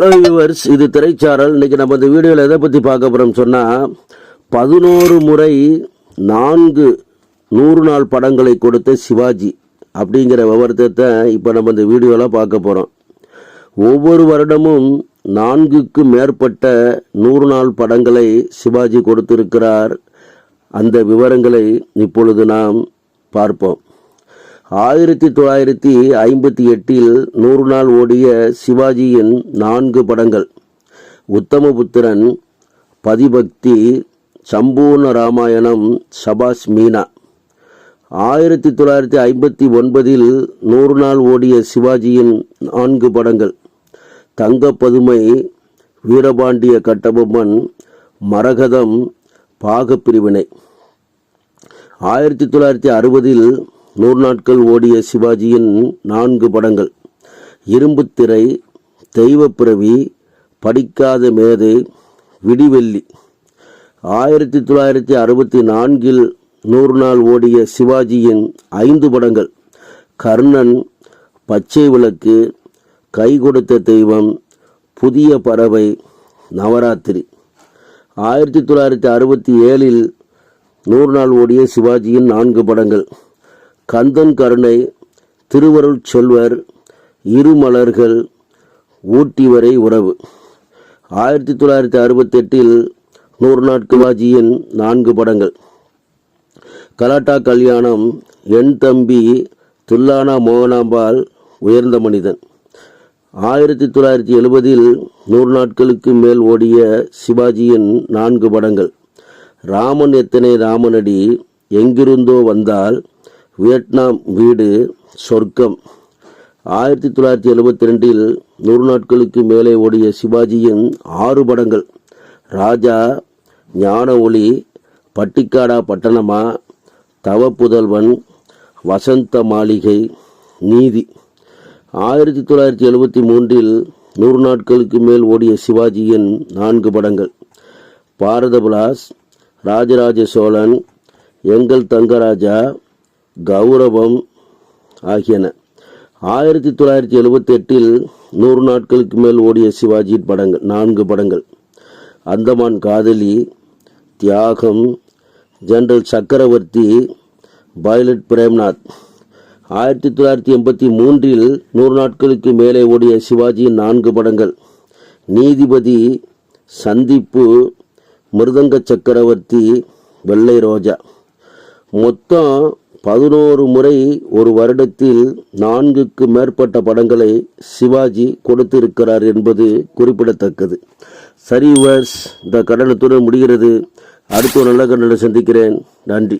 Hello viewers இது திரைச்சாரல். இன்றைக்கி நம்ம இந்த வீடியோவில் எதை பற்றி பார்க்க போகிறோம் சொன்னால் பதினோரு முறை நான்கு நூறு நாள் படங்களை கொடுத்த சிவாஜி அப்படிங்கிற விவரத்தை இப்போ நம்ம இந்த வீடியோவில் பார்க்க போகிறோம் ஒவ்வொரு வருடமும் நான்குக்கு மேற்பட்ட நூறு நாள் படங்களை சிவாஜி கொடுத்திருக்கிறார். அந்த விவரங்களை இப்பொழுது நாம் பார்ப்போம். ஆயிரத்தி தொள்ளாயிரத்தி ஐம்பத்தி எட்டில் நூறு நாள் ஓடிய சிவாஜியின் நான்கு படங்கள். உத்தமபுத்திரன் பதிபக்தி சம்பூர்ண ராமாயணம் சபாஸ் மீனா. ஆயிரத்தி தொள்ளாயிரத்தி ஐம்பத்தி ஒன்பதில் நூறு நாள் ஓடிய சிவாஜியின் நான்கு படங்கள். தங்கப்பதுமை வீரபாண்டிய கட்டபொம்மன் மரகதம் பாகப்பிரிவினை. ஆயிரத்தி தொள்ளாயிரத்தி அறுபதில் நூறு நாட்கள் ஓடிய சிவாஜியின் நான்கு படங்கள். இரும்புத்திரை தெய்வப்பிறவி படிக்காத மேதை விடிவெள்ளி. ஆயிரத்தி தொள்ளாயிரத்தி அறுபத்தி நான்கில் நூறு நாள் ஓடிய சிவாஜியின் ஐந்து படங்கள். கர்ணன் பச்சை விளக்கு கை கொடுத்த தெய்வம் புதிய பறவை நவராத்திரி. ஆயிரத்தி தொள்ளாயிரத்தி அறுபத்தி ஏழில் நூறு நாள் ஓடிய சிவாஜியின் நான்கு படங்கள். கந்தன் கருணை திருவருள் இரு இருமலர்கள் ஊட்டி வரை உறவு. ஆயிரத்தி தொள்ளாயிரத்தி அறுபத்தெட்டில் நூறு நாட்கிவாஜியின் நான்கு படங்கள். கலாட்டா கல்யாணம் என் தம்பி துல்லானா மோகனாம்பாள் உயர்ந்த மனிதன். ஆயிரத்தி தொள்ளாயிரத்தி எழுபதில் நூறு நாட்களுக்கு மேல் ஓடிய சிவாஜியின் நான்கு படங்கள். ராமன் எத்தனை ராமனடி எங்கிருந்தோ வந்தால் வியட்நாம் வீடு சொர்க்கம். ஆயிரத்தி தொள்ளாயிரத்தி எழுபத்தி ரெண்டில் நூறு நாட்களுக்கு மேலே ஓடிய சிவாஜியின் ஆறு படங்கள். ராஜா ஞான ஒளி பட்டிக்காடா பட்டணமா தவப்புதல்வன் வசந்த மாளிகை நீதி. ஆயிரத்தி தொள்ளாயிரத்தி எழுபத்தி மூன்றில் நூறு நாட்களுக்கு மேல் ஓடிய சிவாஜியின் நான்கு படங்கள். பாரதபிலாஸ் ராஜராஜ சோழன் எங்கள் தங்கராஜா கௌரவம் ஆகியன. ஆயிரத்தி தொள்ளாயிரத்தி எழுபத்தி எட்டில் நூறு நாட்களுக்கு மேல் ஓடிய சிவாஜி படங்கள் நான்கு படங்கள். அந்தமான் காதலி தியாகம் ஜெனரல் சக்கரவர்த்தி பைலட் பிரேம்நாத். ஆயிரத்தி தொள்ளாயிரத்தி எண்பத்தி மூன்றில் நூறு நாட்களுக்கு மேலே ஓடிய சிவாஜியின் நான்கு படங்கள் நீதிபதி சந்திப்பு மிருதங்க சக்கரவர்த்தி வெள்ளை ரோஜா. மொத்தம் பதினோரு முறை ஒரு வருடத்தில் நான்குக்கு மேற்பட்ட படங்களை சிவாஜி கொடுத்திருக்கிறார் என்பது குறிப்பிடத்தக்கது. சரி வர்ஸ் இந்த கடனத்துடன் முடிகிறது. அடுத்த ஒரு நல்ல கடனை சந்திக்கிறேன். நன்றி.